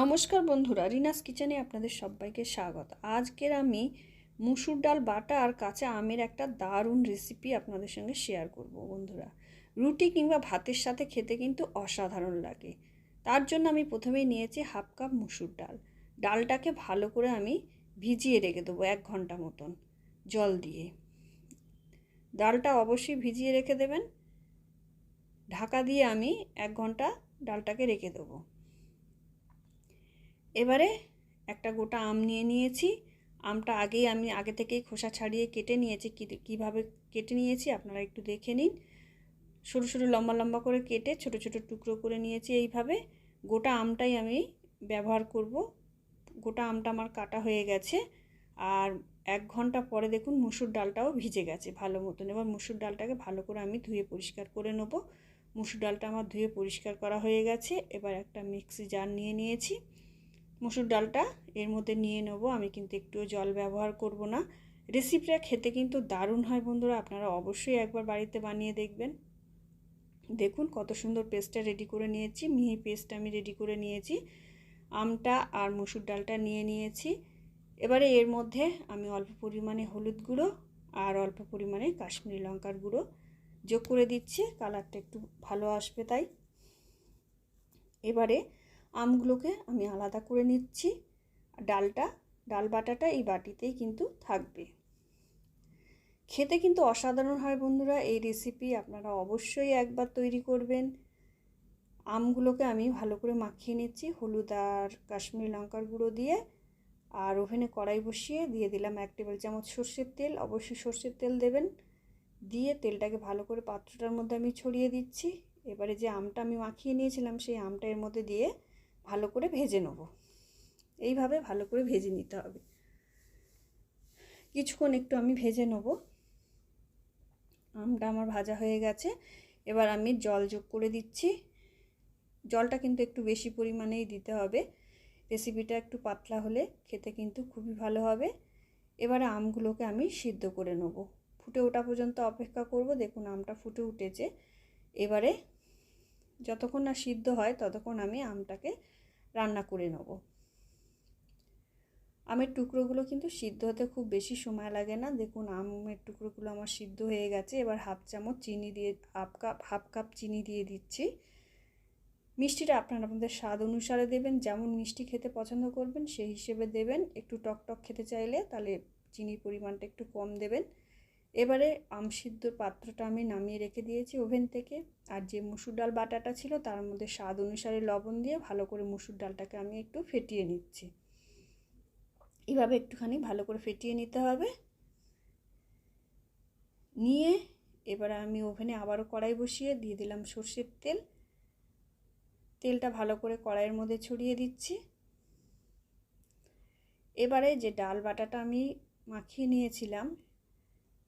নমস্কার বন্ধুরা, রিনাস কিচেনে আপনাদের সবাইকে স্বাগত। আজকের আমি মুসুর ডাল, বাটা আর কাঁচা আমের একটা দারুণ রেসিপি আপনাদের সঙ্গে শেয়ার করব বন্ধুরা। রুটি কিংবা ভাতের সাথে খেতে কিন্তু অসাধারণ লাগে। তার জন্য আমি প্রথমেই নিয়েছি হাফ কাপ মুসুর ডাল। ডালটাকে ভালো করে আমি ভিজিয়ে রেখে দেবো এক ঘণ্টা মতন জল দিয়ে। ডালটা অবশ্যই ভিজিয়ে রেখে দেবেন। ঢাকা দিয়ে আমি এক ঘণ্টা ডালটাকে রেখে দেবো। এবারে একটা গোটা আম নিয়ে নিয়েছি। আমটা আগেই আমি আগে থেকেই খোসা ছাড়িয়ে কেটে নিয়েছি। কীভাবে কেটে নিয়েছি আপনারা একটু দেখে নিন। সরু সরু, লম্বা লম্বা করে কেটে ছোট ছোট টুকরো করে নিয়েছি এইভাবে। গোটা আমটাই আমি ব্যবহার করব। গোটা আমটা আমার কাটা হয়ে গেছে। আর এক ঘণ্টা পরে দেখুন মুসুর ডালটাও ভিজে গেছে ভালো মতন। এবার মুসুর ডালটাকে ভালো করে আমি ধুয়ে পরিষ্কার করে নেব। মুসুর ডালটা আমার ধুয়ে পরিষ্কার করা হয়ে গেছে। এবার একটা মিক্সি জার নিয়ে নিয়েছি। মুসুর ডালটা, এর মধ্যে নিয়ে নেব। আমি কিন্তু একটুও জল ব্যবহার করব না। রেসিপিটা খেতে কিন্তু দারুণ হয় বন্ধুরা। আপনারা অবশ্যই একবার বাড়িতে বানিয়ে দেখবেন। দেখুন কত সুন্দর পেস্টটা রেডি করে নিয়েছি। মিহি পেস্ট আমি রেডি করে নিয়েছি। আমটা আর মুসুর ডালটা নিয়ে নিয়েছি। এবারে এর মধ্যে আমি অল্প পরিমাণে হলুদ গুঁড়ো আর অল্প পরিমাণে কাশ্মীরি লঙ্কার গুঁড়ো যোগ করে দিচ্ছি। কালারটা একটু ভালো আসবে তাই। এবারে আমগুলোকে আমি আলাদা করে নিচ্ছি। ডালটা, ডাল বাটাটা এই বাটিতেই কিন্তু থাকবে। খেতে কিন্তু অসাধারণ হয় বন্ধুরা, এই রেসিপি আপনারা অবশ্যই একবার তৈরি করবেন। আমগুলোকে আমি ভালো করে মাখিয়ে নিচ্ছি, হলুদ আর কাশ্মীরি লঙ্কার গুঁড়ো দিয়ে। আর ওভেনে কড়াই বসিয়ে দিয়ে দিলাম এক টেবিল চামচ সর্ষের তেল, অবশ্যই সর্ষের তেল দেবেন। দিয়ে তেলটাকে ভালো করে পাত্রটার মধ্যে আমি ছড়িয়ে দিচ্ছি। এবারে যে আমটা আমি মাখিয়ে নিয়েছিলাম, সেই আমটা এর মধ্যে দিয়ে ভালো করে ভেজে নেব। এইভাবে ভালো করে ভেজে নিতে হবে। কিছুক্ষণ একটু আমি ভেজে নেব। আমটা আমার ভাজা হয়ে গেছে। এবার আমি জল যোগ করে দিচ্ছি। জলটা কিন্তু একটু বেশি পরিমাণেই দিতে হবে। রেসিপিটা একটু পাতলা হলে খেতে কিন্তু খুবই ভালো হবে। এবারে আমগুলোকে আমি সিদ্ধ করে নেব। ফুটে ওঠা পর্যন্ত অপেক্ষা করব। দেখুন আমটা ফুটে উঠেছে। এবারে যতক্ষণ না সিদ্ধ হয় ততক্ষণ আমি আমটাকে রান্না করে নেব। আমের টুকরোগুলো কিন্তু সিদ্ধ হতে খুব বেশি সময় লাগে না। দেখুন, আমের টুকরোগুলো আমার সিদ্ধ হয়ে গেছে। এবার হাফ চামচ চিনি দিয়ে, হাফ কাপ হাফ কাপ চিনি দিয়ে দিচ্ছি। মিষ্টিটা আপনারা আপনাদের স্বাদ অনুসারে দেবেন। যেমন মিষ্টি খেতে পছন্দ করবেন, সেই হিসেবে দেবেন। একটু টক টক খেতে চাইলে তাহলে চিনির পরিমাণটা একটু কম দেবেন। এবারে আম সিদ্ধর পাত্রটা আমি নামিয়ে রেখে দিয়েছি ওভেন থেকে। আর যে মুসুর ডাল বাটাটা ছিল তার মধ্যে স্বাদ অনুসারে লবণ দিয়ে ভালো করে মুসুর ডালটাকে আমি একটু ফেটিয়ে নিচ্ছি। এভাবে একটুখানি ভালো করে ফেটিয়ে নিতে হবে। নিয়ে এবারে আমি ওভেনে আবারও কড়াই বসিয়ে দিয়ে দিলাম সর্ষের তেল। তেলটা ভালো করে কড়াইয়ের মধ্যে ছড়িয়ে দিচ্ছি। এবারে যে ডাল বাটাটা আমি মাখিয়ে নিয়েছিলাম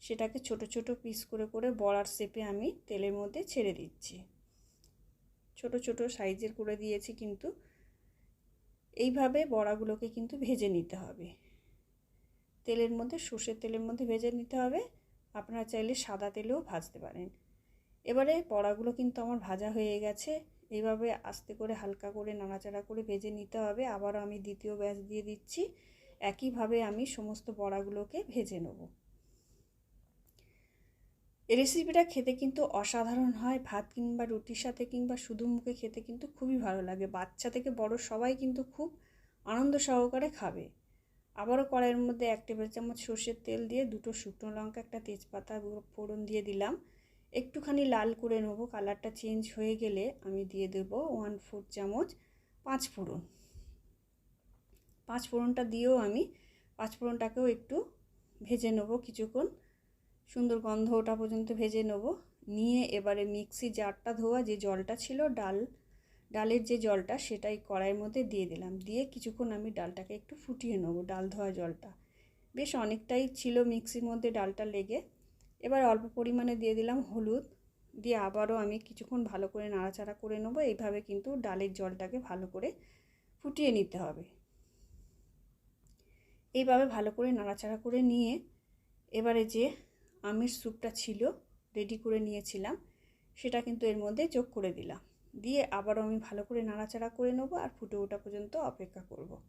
সেটাকে ছোট ছোট পিস করে করে বড়ার শেপে আমি তেলের মধ্যে ছেড়ে দিচ্ছি। ছোট ছোট সাইজের করে দিয়েছি কিন্তু এইভাবে বড়াগুলোকে কিন্তু ভেজে নিতে হবে। তেলের মধ্যে, সর্ষের তেলের মধ্যে ভেজে নিতে হবে। আপনারা চাইলে সাদা তেলেও ভাজতে পারেন। এবারে বড়াগুলো কিন্তু আমার ভাজা হয়ে গেছে। এইভাবে আস্তে করে হালকা করে নাড়াচাড়া করে ভেজে নিতে হবে। আবারও আমি দ্বিতীয় ব্যাচ দিয়ে দিচ্ছি। একইভাবে আমি সমস্ত বড়াগুলোকে ভেজে নেব। রেসিপিটা খেতে কিন্তু অসাধারণ হয়। ভাত কিংবা রুটির সাথে কিংবা শুধু মুখে খেতে কিন্তু খুবই ভালো লাগে। বাচ্চা থেকে বড় সবাই কিন্তু খুব আনন্দ সহকারে খাবে। আবারও কড়াইয়ের মধ্যে এক টেবিল চামচ সর্ষের তেল দিয়ে দুটো শুকনো লঙ্কা, একটা তেজপাতা ফোড়ন দিয়ে দিলাম। একটুখানি লাল করে নেব। কালারটা চেঞ্জ হয়ে গেলে আমি দিয়ে দেব ওয়ান ফোর চামচ পাঁচ ফোড়ন। পাঁচ ফোড়নটা দিয়েও আমি পাঁচ ফোড়নটাকেও একটু ভেজে নেব কিছুক্ষণ। সুন্দর গন্ধ ওটা পর্যন্ত ভেজে নেব। নিয়ে এবারে মিক্সি জারটা ধোয়া যে জলটা ছিল, ডাল, ডালের যে জলটা সেটাই কড়াইয়ের মধ্যে দিয়ে দিলাম। দিয়ে কিছুক্ষণ আমি ডালটাকে একটু ফুটিয়ে নেব, ডাল ধোয়া জলটা। বেশ অনেকটাই ছিল মিক্সির মধ্যে ডালটা লেগে। এবার অল্প পরিমাণে দিয়ে দিলাম হলুদ। দিয়ে আবারও আমি কিছুক্ষণ ভালো করে নাড়াচাড়া করে নেব। এইভাবে কিন্তু ডালের জলটাকে ভালো করে ফুটিয়ে নিতে হবে। এইভাবে ভালো করে নাড়াচাড়া করে নিয়ে এবারে যে আমের স্যুপটা ছিল রেডি করে নিয়েছিলাম। সেটা কিন্তু এর মধ্যে যোগ করে দিলাম। দিয়ে আবারও আমি ভালো করে নাড়াচাড়া করে নেব আর ফুটে ওঠা পর্যন্ত অপেক্ষা করব।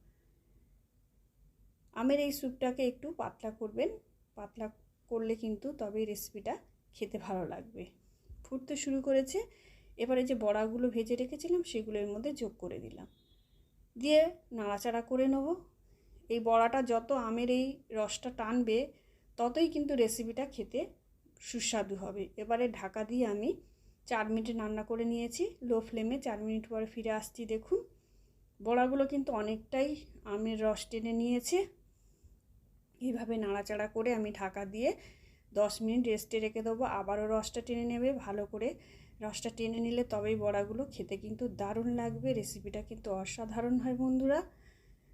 আমের এই স্যুপটাকে একটু পাতলা করবেন। পাতলা করলে কিন্তু তবেই রেসিপিটা খেতে ভালো লাগবে। ফুটতে শুরু করেছে। এবারে যে বড়াগুলো ভেজে রেখেছিলাম, সেগুলোর মধ্যে যোগ করে দিলাম। দিয়ে নাড়াচাড়া করে নেব। এই বড়াটা যত আমের এই রসটা টানবে ততই কিন্তু রেসিপিটা খেতে সুস্বাদু হবে। এবারে ঢাকা দিয়ে আমি চার মিনিট রান্না করে নিয়েছি। লো ফ্লেমে চার মিনিট পরে ফিরে আসছি, দেখুন। বড়াগুলো কিন্তু অনেকটাই আমের রস টেনে নিয়েছে। এইভাবে নাড়াচাড়া করে আমি ঢাকা দিয়ে দশ মিনিট রেস্টে রেখে দেবো। আবারও রসটা টেনে নেবে, ভালো করে রসটা টেনে নিলে তবেই বড়াগুলো খেতে কিন্তু দারুণ লাগবে। রেসিপিটা কিন্তু অসাধারণ হয় বন্ধুরা।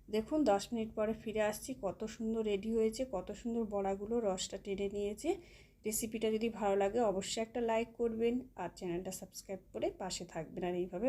দেখুন, দশ মিনিট পরে ফিরে আসছি। কত সুন্দর রেডি হয়েছে, কত সুন্দর বড়াগুলো রসটা টেনে নিয়েছে। রেসিপিটা যদি ভালো লাগে, অবশ্যই একটা লাইক করবেন আর চ্যানেলটা সাবস্ক্রাইব করে পাশে থাকবেন। আর এইভাবে